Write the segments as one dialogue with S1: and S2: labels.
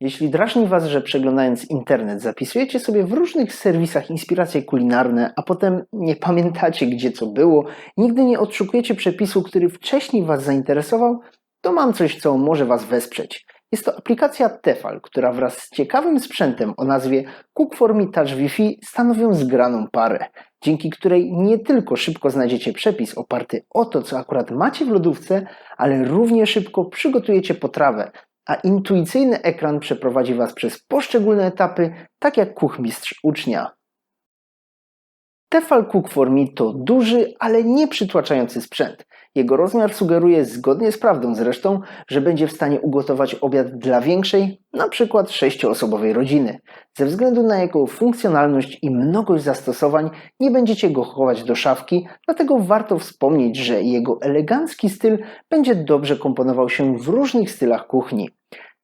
S1: Jeśli drażni Was, że przeglądając internet zapisujecie sobie w różnych serwisach inspiracje kulinarne, a potem nie pamiętacie gdzie co było, nigdy nie odszukujecie przepisu, który wcześniej Was zainteresował, to mam coś, co może Was wesprzeć. Jest to aplikacja Tefal, która wraz z ciekawym sprzętem o nazwie Cook for Me Touch Wi-Fi stanowią zgraną parę, dzięki której nie tylko szybko znajdziecie przepis oparty o to, co akurat macie w lodówce, ale równie szybko przygotujecie potrawę, a intuicyjny ekran przeprowadzi Was przez poszczególne etapy, tak jak kuchmistrz ucznia. Tefal Cook for Me to duży, ale nie przytłaczający sprzęt. Jego rozmiar sugeruje, zgodnie z prawdą zresztą, że będzie w stanie ugotować obiad dla większej, na przykład sześcioosobowej rodziny. Ze względu na jego funkcjonalność i mnogość zastosowań nie będziecie go chować do szafki, dlatego warto wspomnieć, że jego elegancki styl będzie dobrze komponował się w różnych stylach kuchni.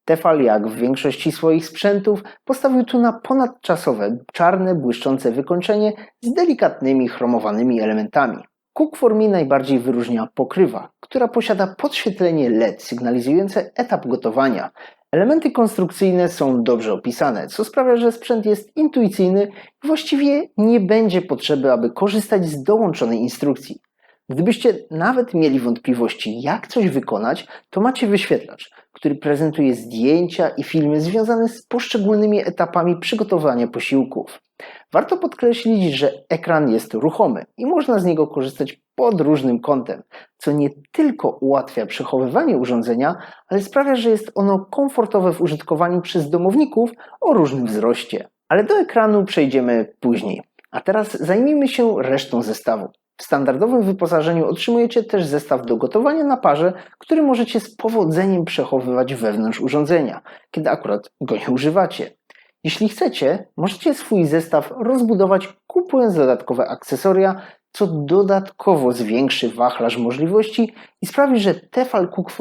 S1: Tefal, jak w większości swoich sprzętów, postawił tu na ponadczasowe, czarne, błyszczące wykończenie z delikatnymi chromowanymi elementami. Cook for Me najbardziej wyróżnia pokrywa, która posiada podświetlenie LED sygnalizujące etap gotowania. Elementy konstrukcyjne są dobrze opisane, co sprawia, że sprzęt jest intuicyjny i właściwie nie będzie potrzeby, aby korzystać z dołączonej instrukcji. Gdybyście nawet mieli wątpliwości, jak coś wykonać, to macie wyświetlacz, który prezentuje zdjęcia i filmy związane z poszczególnymi etapami przygotowania posiłków. Warto podkreślić, że ekran jest ruchomy i można z niego korzystać pod różnym kątem, co nie tylko ułatwia przechowywanie urządzenia, ale sprawia, że jest ono komfortowe w użytkowaniu przez domowników o różnym wzroście. Ale do ekranu przejdziemy później. A teraz zajmijmy się resztą zestawu. W standardowym wyposażeniu otrzymujecie też zestaw do gotowania na parze, który możecie z powodzeniem przechowywać wewnątrz urządzenia, kiedy akurat go nie używacie. Jeśli chcecie, możecie swój zestaw rozbudować kupując dodatkowe akcesoria, co dodatkowo zwiększy wachlarz możliwości i sprawi, że Tefal Cook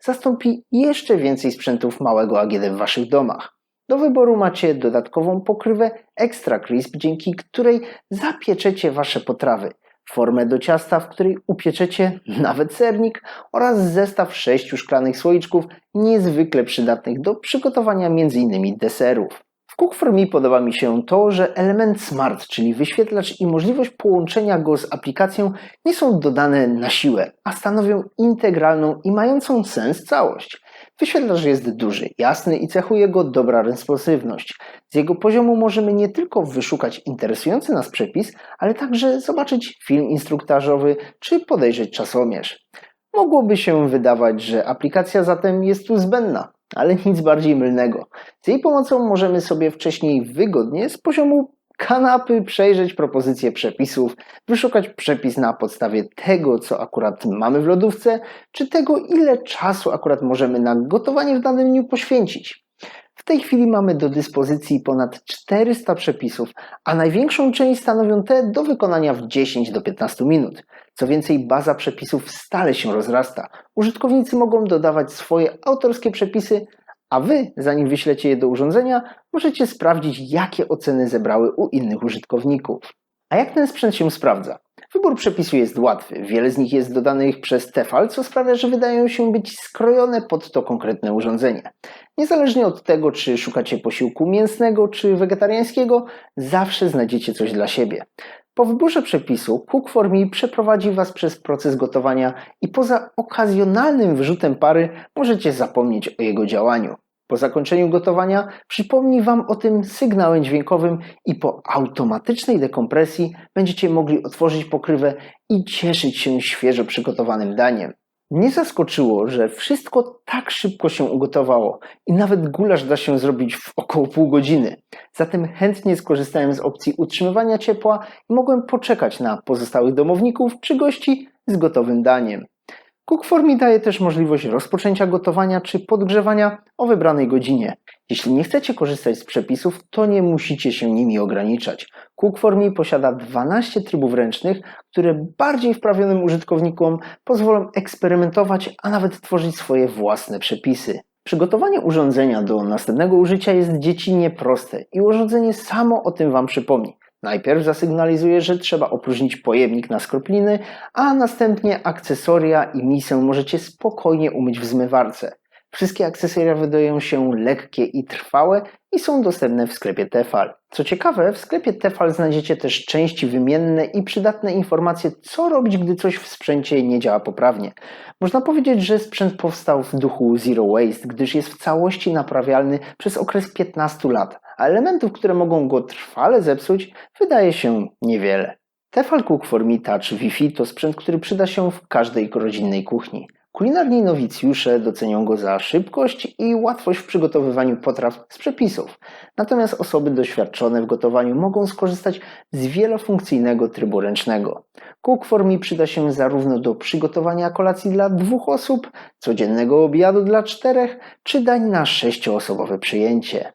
S1: zastąpi jeszcze więcej sprzętów małego AGD w Waszych domach. Do wyboru macie dodatkową pokrywę Extra Crisp, dzięki której zapieczecie Wasze potrawy – formę do ciasta, w której upieczecie nawet sernik oraz zestaw sześciu szklanych słoiczków niezwykle przydatnych do przygotowania m.in. deserów. W Cook for Me podoba mi się to, że element Smart, czyli wyświetlacz i możliwość połączenia go z aplikacją nie są dodane na siłę, a stanowią integralną i mającą sens całość. Wyświetlacz jest duży, jasny i cechuje go dobra responsywność. Z jego poziomu możemy nie tylko wyszukać interesujący nas przepis, ale także zobaczyć film instruktażowy czy podejrzeć czasomierz. Mogłoby się wydawać, że aplikacja zatem jest tu zbędna, ale nic bardziej mylnego. Z jej pomocą możemy sobie wcześniej wygodnie z poziomu kanapy przejrzeć propozycje przepisów, wyszukać przepis na podstawie tego, co akurat mamy w lodówce, czy tego, ile czasu akurat możemy na gotowanie w danym dniu poświęcić. W tej chwili mamy do dyspozycji ponad 400 przepisów, a największą część stanowią te do wykonania w 10 do 15 minut. Co więcej, baza przepisów stale się rozrasta. Użytkownicy mogą dodawać swoje autorskie przepisy, a Wy, zanim wyślecie je do urządzenia, możecie sprawdzić, jakie oceny zebrały u innych użytkowników. A jak ten sprzęt się sprawdza? Wybór przepisu jest łatwy. Wiele z nich jest dodanych przez Tefal, co sprawia, że wydają się być skrojone pod to konkretne urządzenie. Niezależnie od tego, czy szukacie posiłku mięsnego czy wegetariańskiego, zawsze znajdziecie coś dla siebie. Po wyborze przepisu Cook for Me przeprowadzi Was przez proces gotowania i poza okazjonalnym wyrzutem pary możecie zapomnieć o jego działaniu. Po zakończeniu gotowania przypomni Wam o tym sygnałem dźwiękowym i po automatycznej dekompresji będziecie mogli otworzyć pokrywę i cieszyć się świeżo przygotowanym daniem. Mnie zaskoczyło, że wszystko tak szybko się ugotowało i nawet gulasz da się zrobić w około pół godziny. Zatem chętnie skorzystałem z opcji utrzymywania ciepła i mogłem poczekać na pozostałych domowników czy gości z gotowym daniem. Cookformi daje też możliwość rozpoczęcia gotowania czy podgrzewania o wybranej godzinie. Jeśli nie chcecie korzystać z przepisów, to nie musicie się nimi ograniczać. Cookformi posiada 12 trybów ręcznych, które bardziej wprawionym użytkownikom pozwolą eksperymentować, a nawet tworzyć swoje własne przepisy. Przygotowanie urządzenia do następnego użycia jest dziecinnie proste i urządzenie samo o tym Wam przypomni. Najpierw zasygnalizuje, że trzeba opróżnić pojemnik na skropliny, a następnie akcesoria i misę możecie spokojnie umyć w zmywarce. Wszystkie akcesoria wydają się lekkie i trwałe i są dostępne w sklepie Tefal. Co ciekawe, w sklepie Tefal znajdziecie też części wymienne i przydatne informacje, co robić, gdy coś w sprzęcie nie działa poprawnie. Można powiedzieć, że sprzęt powstał w duchu Zero Waste, gdyż jest w całości naprawialny przez okres 15 lat, a elementów, które mogą go trwale zepsuć, wydaje się niewiele. Tefal Cook for Me Touch Wi-Fi to sprzęt, który przyda się w każdej rodzinnej kuchni. Kulinarni nowicjusze docenią go za szybkość i łatwość w przygotowywaniu potraw z przepisów. Natomiast osoby doświadczone w gotowaniu mogą skorzystać z wielofunkcyjnego trybu ręcznego. Cook for Me przyda się zarówno do przygotowania kolacji dla dwóch osób, codziennego obiadu dla czterech, czy dań na sześcioosobowe przyjęcie.